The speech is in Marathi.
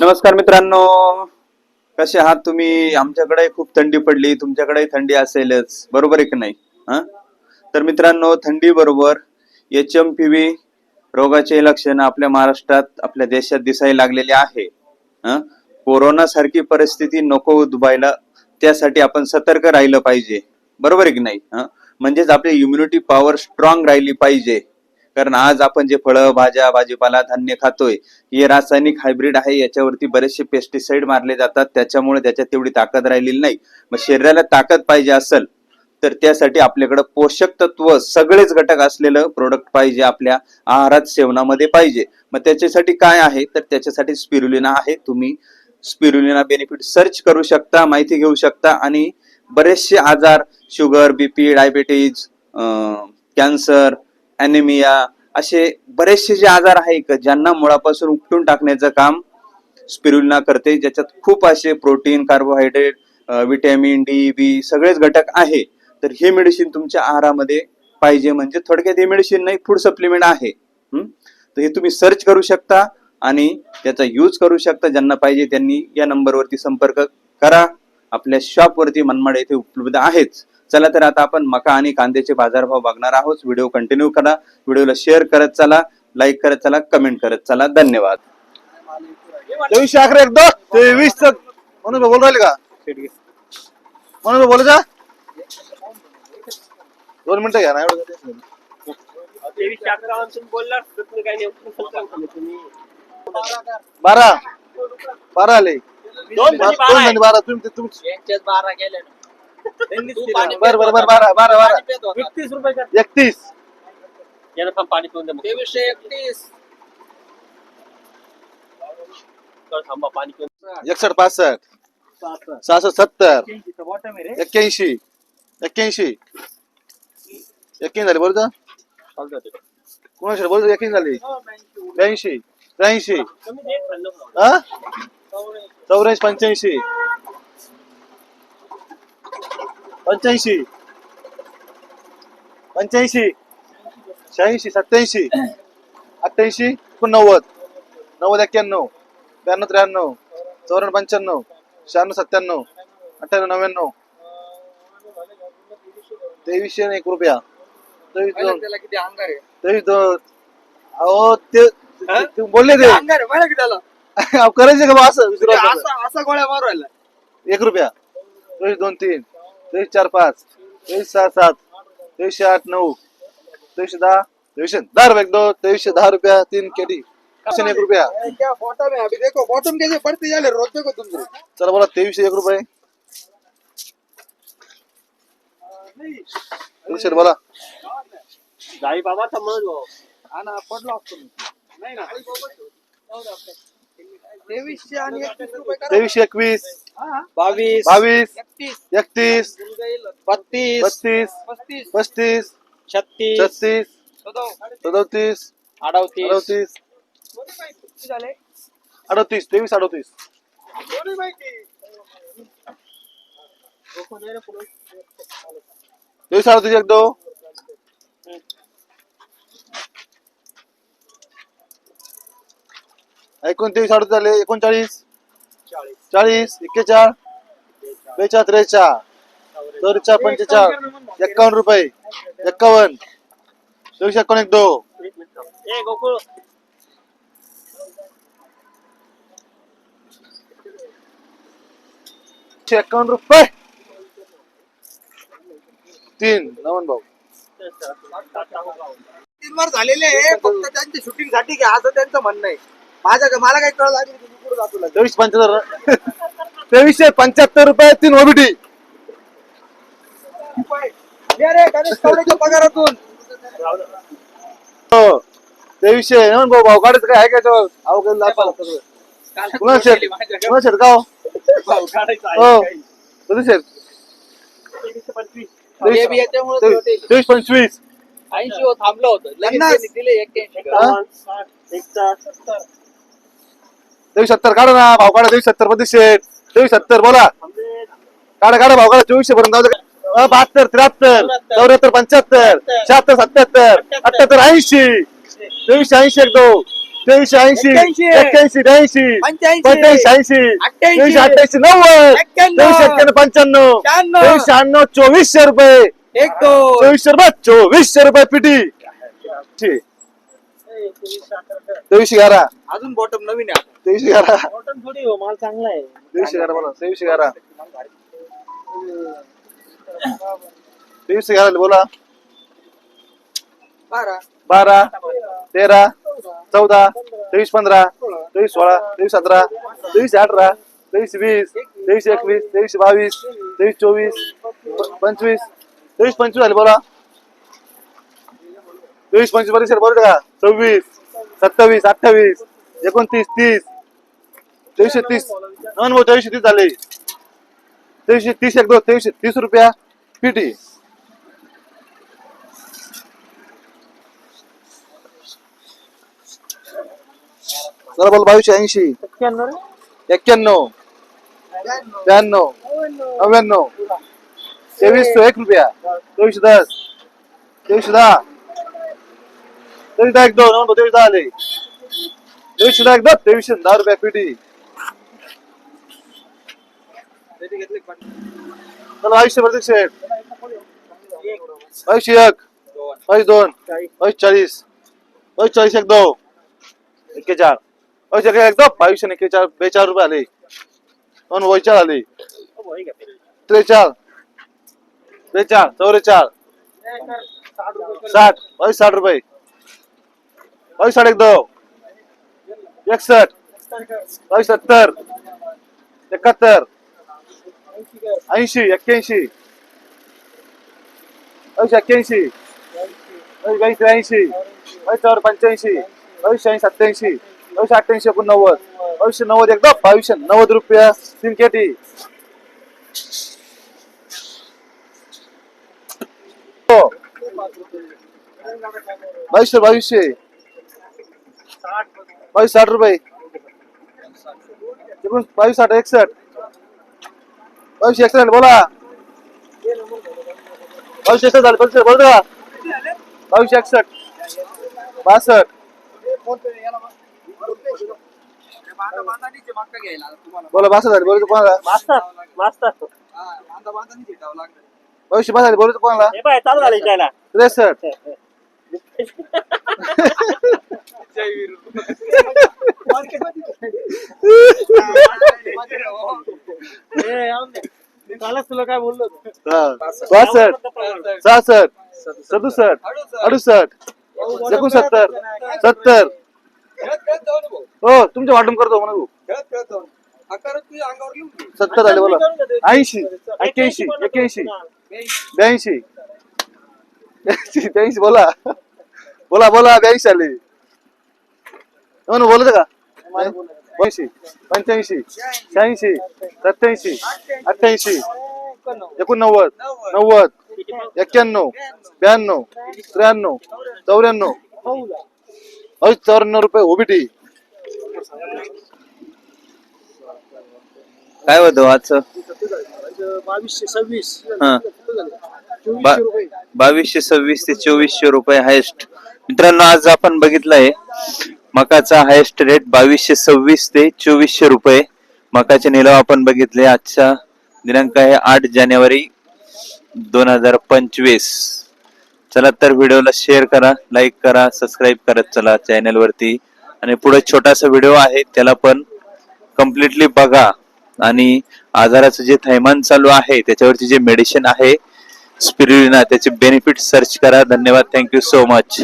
नमस्कार मित्रांनो. कसे आहात तुम्ही? आमच्याकडे खूप थंडी पडली. तुमच्याकडे थंडी असेलच. बरोबर आहे की नाही? हा? तर मित्रांनो थंडी बरोबर एच एम पी व्ही रोगाचे लक्षण आपल्या महाराष्ट्रात आपल्या देशात दिसायला लागलेले आहे. हा? कोरोना सारखी परिस्थिती नको दुबायला त्यासाठी आपण सतर्क राहिलं पाहिजे. बरोबर आहे की नाही? म्हणजेच आपली इम्युनिटी पॉवर स्ट्रॉंग राहिली पाहिजे. कारण आज आपण जे फळं भाज्या भाजीपाला धान्य खातोय हे रासायनिक हायब्रिड आहे याच्यावरती बरेचसे पेस्टिसाइड मारले जातात. त्याच्यामुळे त्याच्यात तेवढी ताकद राहिलेली नाही. मग शरीराला ताकद पाहिजे असेल तर त्यासाठी आपल्याकडे पोषक तत्व सगळेच घटक असलेलं प्रोडक्ट पाहिजे आपल्या आहारात सेवनामध्ये पाहिजे. मग त्याच्यासाठी काय आहे? तर त्याच्यासाठी स्पिरुलिना आहे. तुम्ही स्पिरुलिना बेनिफिट सर्च करू शकता माहिती घेऊ शकता. आणि बरेचसे आजार sugar BP diabetes cancer anaemia असे बरेचसे जे आजार आहे का ज्यांना मुळापासून उपटून टाकण्याचं काम स्पिरुलिना करते ज्याच्यात खूप असे protein carbohydrate vitamin D B सगळेच घटक आहे. तर हे मेडिसिन तुमच्या आहारामध्ये पाहिजे म्हणजे थोडक्यात हे मेडिसिन नाही फूड सप्लिमेंट आहे. तर हे तुम्ही सर्च करू शकता आणि त्याचा यूज करू शकता. ज्यांना पाहिजे त्यांनी या नंबरवरती संपर्क करा. आपल्या शॉपवरती मनमाड येथे उपलब्ध आहेच चला तर आता आपण मका आणि कांद्याचे बाजारभाव बघणार आहोत. व्हिडिओ कंटिन्यू करा. व्हिडिओला शेअर करत चला. लाईक करत चला. कमेंट करत चला. धन्यवाद. तेवीसशे अकरा एक दस तेवीस म्हणून बोल राहिले का? म्हणून बोलायचा दोन मिनिटं घ्या ना एवढं. तेवीसशे अकरा बोलला बारा. बारा आले. दोन म्हणजे दोन बारा तुम्ही बारा गेले तू पाणी बरं बरं बरं बारा बारा बारा. एकतीस रुपयाचा एकतीस. यानं पण पाणी पिऊन तेवीसशे एकतीस. थांबा पाणी पिऊन एकसष्ट पासष्ट. सहासष्ट सत्तर. एक्क्याऐंशी. एक्क्याऐंशी. एक्क्याऐंशी झाले बरोबर चालतं ते. कोणाशी बोलतो? एक्क्याऐंशी झाली. ब्याऐंशी त्र्याऐंशी कमी दे, खाल्लं पण. हा चौऱ्याऐंशी पंच्याऐंशी. पंच्याऐंशी. पंच्याऐंशी. शहाऐंशी सत्याऐंशी. अठ्ठ्याऐंशी एकोणनव्वद. नव्वद एक्क्याण्णव. ब्याण्णव त्र्याण्णव. चौऱ्याण्णव पंच्याण्णव. शहाण्णव सत्त्याण्णव. अठ्ठ्याण्णव नव्याण्णव. तेवीसशे एक रुपया. तेवीस दोन. तेवीस दोन. अहो ते बोलले ते. अहो, करायचे का बा असं? असं? असा गोळ्या मारू राहिला. एक रुपया. तेवीस दोन तीन. तेवीस चार पाच तेवीस सहा सात तेवीसशे आठ नऊ तेवीसशे दहा तेवीसशे दहा रुपये एक दो तेवीसशे दहा रुपया तीन केडी. तेवीसशे एक रुपया. बॉटम है? अभी देखो बॉटम कैसे बढ़ते जा रहे रोज देखो तुम चला बोला तेवीसशे एक रुपये. तेवीसशे बोला. जाई बाबा समज भाऊ. आना पडलो असतो मी नाही ना. तेवीसशे आणि एकतीस रुपये करा. तेवीसशे एकवीस बावीस बावीस एकतीस. एकतीस बत्तीस पस्तीस पस्तीस. पस्तीस छत्तीस छत्तीस सदो सदोतीस अडतीस. अडतीस. किती झाले? अडतीस तेवीस अडतीस. कोणी माहिती. तेवीस अडतीस एक दो. एकोणतेवीस अडतीस झाले एकोणचाळीस? चाळीस. एक्केचाळ? बेचाळ त्रेचाळ. चौरेचाळ पंचेचाळ. एक्कावन्न रुपये. एक्कावन्न. चोवीस एकावन्न एक दो एक्कावन्न रुपये. तीन. नमन भाऊ. तीन वार झालेले आहे फक्त त्यांच्या शूटिंगसाठी घ्या असं त्यांचं म्हणणं आहे. माझ्या मला काही कळलं जातो. तेवीस पंच्याहत्तर तेवीसशे पंच्याहत्तर रुपये तीन ओबीटी. ये रे गणेश कवडेच्या पगारातून. हो तेवीसशे नमन भाऊ भाऊ काढायचं काय आहे का याच्यावर? अहो काही लाथा लागतं सगळं. कुणाला शेत? कुणाला शेत का हो? हो कधी शेत? हे बी याच्यामुळे तेवीस तेवीस पंचवीस. ऐंशी हो थांबलं होतं. लगेच पन्नास. त्यांनी दिले एक्क्याऐंशी हा? तेवीस सत्तर काढा ना भाऊ काढा तेवीस सत्तरमध्ये शेट तेवीस सत्तर बोला. काढा काढा भाऊ काढा चोवीसशे पर्यंत. जाऊ बहात्तर त्र्याहत्तर चौऱ्याहत्तर पंच्याहत्तर शहात्तर सत्याहत्तर अठ्याहत्तर ऐंशी. तेवीसशे ऐंशी एक दो तेवीसशे ऐंशी एक्क्याऐंशी. ब्याऐंशी. पंच्याऐंशी. ऐंशी. अठ्ठ्याऐंशी. तेवीसशे अठ्ठ्याऐंशी नव्वद. तेवीसशे एक्क्याण्णव पंच्याण्णव. तेवीसशे शहाण्णव चोवीसशे रुपये. एक दोन. चोवीसशे रुपये चोवीसशे रुपये पिटी. तेवीसशे ग्यारा. अजून बॉटम नवीन आहे. आता. तेवीसशे ग्यारा थोडी हो माल चांगला आहे. तेवीसशे ग्यारा बोला तेवीसशे ग्यारा तेवीसशे ग्यारा बोला. बारा. बारा तेरा. चौदा. तेवीस पंधरा तेवीस सोळा तेवीस सतरा तेवीस अठरा तेवीस वीस तेवीस एकवीस तेवीस बावीस तेवीस चोवीस पंचवीस तेवीस पंचवीस झाले बोला. तेवीस पंचवीस बरेच बरोबर का सव्वीस सत्तावीस अठ्ठावीस एकोणतीस तीस तेवीसशे तीस. नॉन भाऊ तेवीसशे तीस झाले. तेवीसशे तीस एक दोन तेवीसशे तीस रुपया पिटी चला बोल बावीसशे ऐंशी. एक्क्याण्णव ब्याण्णव. नव्याण्णव. तेवीसशे एक रुपया. तेवीसशे दस. तेवीसशे दहा. तेवीस दहा एक दोन तेवीस दहा आले. तेवीसशे दहा एक तेवीसशे दहा रुपया पिटी चला बावीसशे प्रत्येक सेट बावीसशे एक बावीस दोन बावीस चाळीस बावीस चाळीस एक दो एक्केचाळ बावीस एक एक दो बावीसशे एक्केचाळ बेचाळ रुपये आले दोन वैचाळ आले त्रेचाळ त्रेचाळ चौरेचाळ साठ बावीस साठ रुपये। बावीस साठ एक दो। एकसष्ट बावीस सत्तर एकाहत्तर ऐंशी एक्क्याऐंशी. बावीस एक्क्याऐंशी. बावीस बावीस त्र्याऐंशी बावीस चौर पंच्याऐंशी. बावीसशे ऐंशी सत्याऐंशी. बावीसशे अठ्ठ्याऐंशी एकोणनव्वद. बावीसशे नव्वद एकदा बावीसशे नव्वद रुपया तीन केटी. हो. बावीसशे बावीसशे. बावीस साठ रुपये. एकूण बावीस साठ एकसष्ट. बावीसशे एकसष्ट बोला. बावीसशे एकसष्ट झाले पंचवीस बोलतो का? बावीसशे एकसष्ट बासष्ट. बोला बासष्ट झाले बोलतो कोणाला? हा, बावीसशे बासष्ट झाले बोलतो कोणाला? हे चालू झालं त्याला त्रेसष्ट. कालच तुला काय बोललो होतो. बासष्ट सहासष्ट. सदुसष्ट. अडुसष्ट. एकोणसत्तर. सत्तर. हो तुमच्या वाटून करतो म्हणा भाऊ. सत्तर झाले बोला. ऐंशी. एक्क्याऐंशी. एक्क्याऐंशी. ब्याऐंशी. ब्याऐंशी. बोला. बोला बोला ब्याऐंशी आले. बोलत का? ब्याऐंशी पंच्याऐंशी शहाऐंशी सत्याऐंशी अठ्ठ्याऐंशी एकोणनव्वद नव्वद एक्क्याण्णव ब्याण्णव त्र्याण्णव चौऱ्याण्णव. अहो चौऱ्याण्णव रुपये ओबीटी. काय होतं आजचं? बावीसशे सव्वीस. हा. बा- बावीसशे सव्वीस ते चोवीसशे रुपये हायेस्ट. मित्रांनो आज आपण बघितलंय मकाचा हायेस्ट रेट बावीसशे सव्वीस ते चोवीसशे रुपये. मकाचे निलाव आपण बघितले आजचा दिनांक आहे आठ जानेवारी दोन हजार पंचवीस. चला तर व्हिडिओला शेअर करा लाईक करा सबस्क्राईब करत चला चॅनलवरती आणि पुढे छोटासा व्हिडिओ आहे त्याला पण कम्प्लिटली बघा. आणि आजाराचं जे थैमान चालू आहे त्याच्यावरती जे मेडिसिन आहे स्पिरुलिना त्याचे बेनिफिट सर्च करा. धन्यवाद थँक्यू सो मच